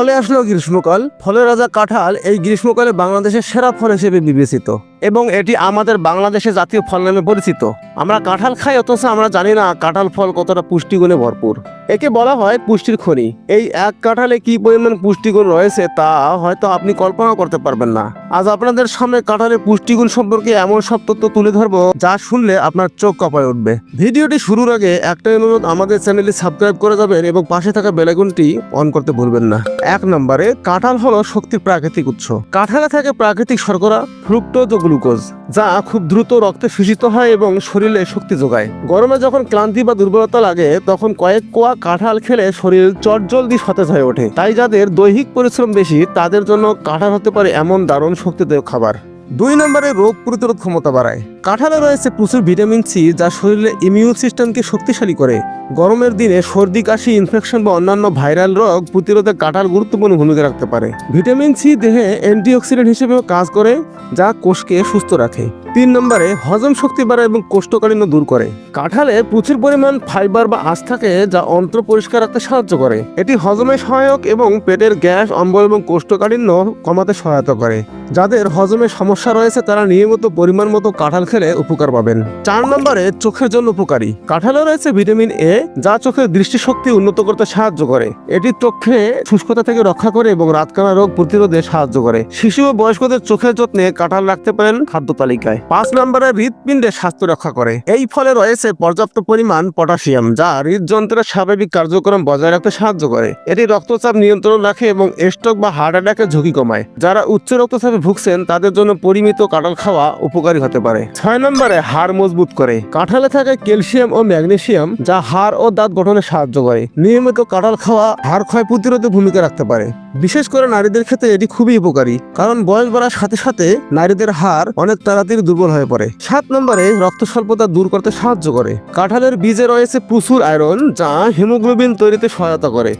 ফলে আসলো গ্রীষ্মকাল। ফলের রাজা কাঁঠাল এই গ্রীষ্মকালে বাংলাদেশের সেরা ফল হিসেবে বিবেচিত। এবং এটি আমাদের বাংলাদেশের জাতীয় ফল নামে পরিচিত। আমরা কাঁঠাল খাই, অথচ আমরা জানি না কাঁঠাল ফল কতটা পুষ্টিগুণে ভরপুর। একে বলা হয় পুষ্টির খনি। এই এক কাঁঠালে কি পরিমাণ পুষ্টিগুণ রয়েছে তা হয়তো আপনি কল্পনা করতে পারবেন না। আজ আপনাদের সামনে কাঁঠালের পুষ্টিগুণ সম্পর্কে এমন সব তথ্য তুলে ধরবো, যা শুনলে আপনার চোখ কপায় উঠবে। ভিডিওটি শুরুর আগে একটাই অনুরোধ, আমাদের চ্যানেলটি সাবস্ক্রাইব করে যাবেন এবং পাশে থাকা বেলাগুনটি অন করতে ভুলবেন না। এক নম্বরে, কাঁঠাল হলো শক্তির প্রাকৃতিক উৎস। কাঁঠালে থাকে প্রাকৃতিক শর্করা, ফ্রুক্টোজ গ্লুকোজ, যা খুব দ্রুত রক্তে শোষিত হয় এবং শরীরে শক্তি যোগায়। গরমে যখন ক্লান্তি বা দুর্বলতা লাগে, তখন কয়েক কোয়া কাঁঠাল খেলে শরীর চটজলদি সতেজ হয়ে ওঠে। তাই যাদের দৈহিক পরিশ্রম বেশি, তাদের জন্য কাঁঠাল হতে পারে এমন দারুণ শক্তিদায়ক খাবার। দুই নম্বরে রোগ প্রতিরোধ ক্ষমতা বাড়ায়। কাঁঠালে রয়েছে প্রচুর ভিটামিন সি, যা শরীরের ইমিউন সিস্টেমকে শক্তিশালী করে। গরমের দিনে সর্দি, কাশি ইনফেকশন বা অন্যান্য ভাইরাল রোগ প্রতিরোধে কাঁঠাল গুরুত্বপূর্ণ ভূমিকা রাখতে পারে। ভিটামিন সি দেহে অ্যান্টিঅক্সিডেন্ট হিসেবেও কাজ করে, যা কোষকে সুস্থ রাখে। তিন নম্বরে হজম শক্তি বাড়ায় এবং কোষ্ঠকাঠিন্য দূর করে। কাঁঠালে প্রচুর পরিমাণ ফাইবার বা আঁশ থাকে যা অন্ত্র পরিষ্কার রাখতে সাহায্য করে। এটি হজমে সহায়ক এবং পেটের গ্যাস, অম্বল এবং কোষ্ঠকাঠিন্য কমাতে সহায়তা করে। যাদের হজমে সমস্যা রয়েছে, তারা নিয়মিত পরিমাণ মতো কাঁঠাল খেলে উপকার পাবেন। চার নম্বরে চোখের জন্য উপকারী। কাঁঠালে রয়েছে ভিটামিন এ যা চোখের দৃষ্টিশক্তি উন্নত করতে সাহায্য করে। এটি চোখে শুষ্কতা থেকে রক্ষা করে এবং রাতকানা রোগ প্রতিরোধে সাহায্য করে। শিশু ও বয়স্কদের চোখের যত্নে কাঁঠাল রাখতে পারেন খাদ্য তালিকায়। পাঁচ নম্বরে হৃৎপিণ্ডের স্বাস্থ্য রক্ষা করে। এই ফলে রয়েছে পর্যাপ্ত পরিমাণ পটাশিয়াম, যা হৃদযন্ত্রের স্বাভাবিক কার্যক্রম বজায় রাখতে সাহায্য করে। এটি রক্তচাপ নিয়ন্ত্রণ রাখে এবং স্ট্রোক বা হার্ট অ্যাটাকের ঝুঁকি কমায়। যারা উচ্চ রক্তচাপে ভুগছেন, তাদের জন্য পরিমিত কাঁঠাল খাওয়া উপকারী হতে পারে। ছয় নম্বরে, হাড় মজবুত করে। কাঁঠালে থাকে ক্যালসিয়াম ও ম্যাগনেসিয়াম, যা হাড় ও দাঁত গঠনে সাহায্য করে। নিয়মিত কাঁঠাল খাওয়া হাড় ক্ষয় প্রতিরোধে ভূমিকা রাখতে পারে। বিশেষ করে নারীদের ক্ষেত্রে এটি খুবই উপকারী, কারণ বয়স বাড়ার সাথে সাথে নারীদের হার অনেক তাড়াতাড়ি দুর্বল হয়ে পড়ে। সাত নম্বরে রক্ত স্বল্পতা দূর করতে সাহায্য করে। কাঁঠালের বীজে রয়েছে প্রচুর আয়রন, যা হিমোগ্লোবিন তৈরিতে সহায়তা করে।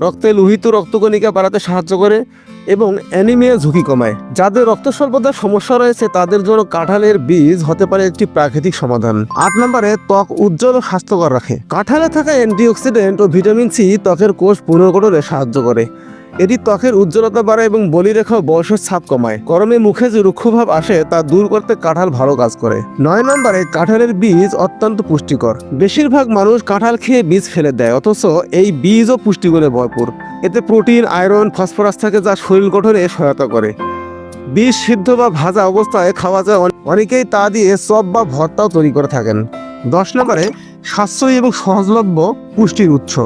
রক্তে লোহিত রক্তকণিকা বাড়াতে সাহায্য করে এবং অ্যানিমিয়া ঝুঁকি কমায়। যাদের রক্ত স্বল্পতার সমস্যা রয়েছে, তাদের জন্য কাঁঠালের বীজ হতে পারে একটি প্রাকৃতিক সমাধান। আট নম্বরে ত্বক উজ্জ্বল ও স্বাস্থ্যকর রাখে। কাঁঠালে থাকা অ্যান্টিঅক্সিডেন্ট ও ভিটামিন সি ত্বকের কোষ পুনর্গঠনে সাহায্য করে। এটি ত্বকের উজ্জ্বলতা বাড়ায় এবং বলিরেখা বয়সের ছাপ কমায়। গরমে মুখে যে রুক্ষভাব আসে, তা দূর করতে কাঁঠাল ভালো কাজ করে। নয় নম্বরে, কাঁঠালের বীজ অত্যন্ত পুষ্টিকর। বেশিরভাগ মানুষ কাঁঠাল খেয়ে বীজ ফেলে দেয়, অথচ এই বীজও পুষ্টিগুণে ভরপুর। এতে প্রোটিন, আয়রন, ফসফরাস থাকে যা শরীর গঠনে সহায়তা করে। বীজ সিদ্ধ বা ভাজা অবস্থায় খাওয়া যায় অনেকেই তা দিয়ে চপ বা ভর্তাও তৈরি করে থাকেন। দশ নম্বরে, সাশ্রয়ী এবং সহজলভ্য পুষ্টির উৎস।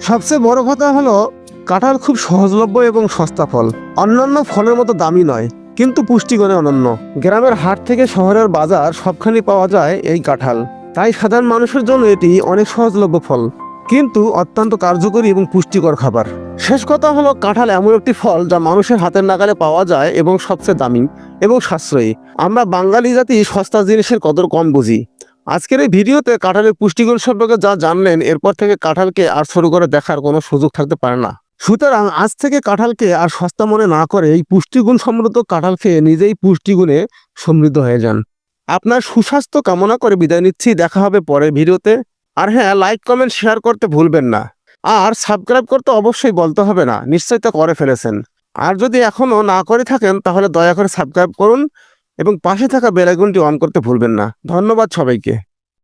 সবচেয়ে বড় কথা হলো কাঁঠাল খুব সহজলভ্য এবং সস্তা ফল। অন্যান্য ফলের মতো দামি নয়, কিন্তু পুষ্টিগুণে অনন্য। গ্রামের হাট থেকে শহরের বাজার সবখানে পাওয়া যায় এই কাঁঠাল। তাই সাধারণ মানুষের জন্য এটি অনেক সহজলভ্য ফল, কিন্তু অত্যন্ত কার্যকরী এবং পুষ্টিকর খাবার। শেষ কথা হলো, কাঁঠাল এমন একটি ফল যা মানুষের হাতের নাগালে পাওয়া যায় এবং সবচেয়ে দামি এবং সাশ্রয়ী। আমরা বাঙালি জাতি সস্তা জিনিসের কদর কম বুঝি। আজকের এই ভিডিওতে কাঁঠালের পুষ্টিগুণ সম্পর্কে যা জানলেন, এরপর থেকে কাঁঠালকে আর শুরু করে দেখার কোনো সুযোগ থাকতে পারে না। সুতরাং আজ থেকে কাঁঠালকে আর সস্তা মনে না করে এই পুষ্টিগুণ সমৃদ্ধ কাঁঠাল খেয়ে নিজেই পুষ্টিগুণে সমৃদ্ধ হয়ে যান। আপনার সুস্বাস্থ্য কামনা করে বিদায় নিচ্ছি, দেখা হবে পরের ভিডিওতে। আর হ্যাঁ লাইক কমেন্ট শেয়ার করতে ভুলবেন না। আর সাবস্ক্রাইব করতে অবশ্যই বলতে হবে না, নিশ্চয়ই তা করে ফেলেছেন। আর যদি এখনও না করে থাকেন, তাহলে দয়া করে সাবস্ক্রাইব করুন এবং পাশে থাকা বেলাইকনটি অন করতে ভুলবেন না। ধন্যবাদ সবাইকে।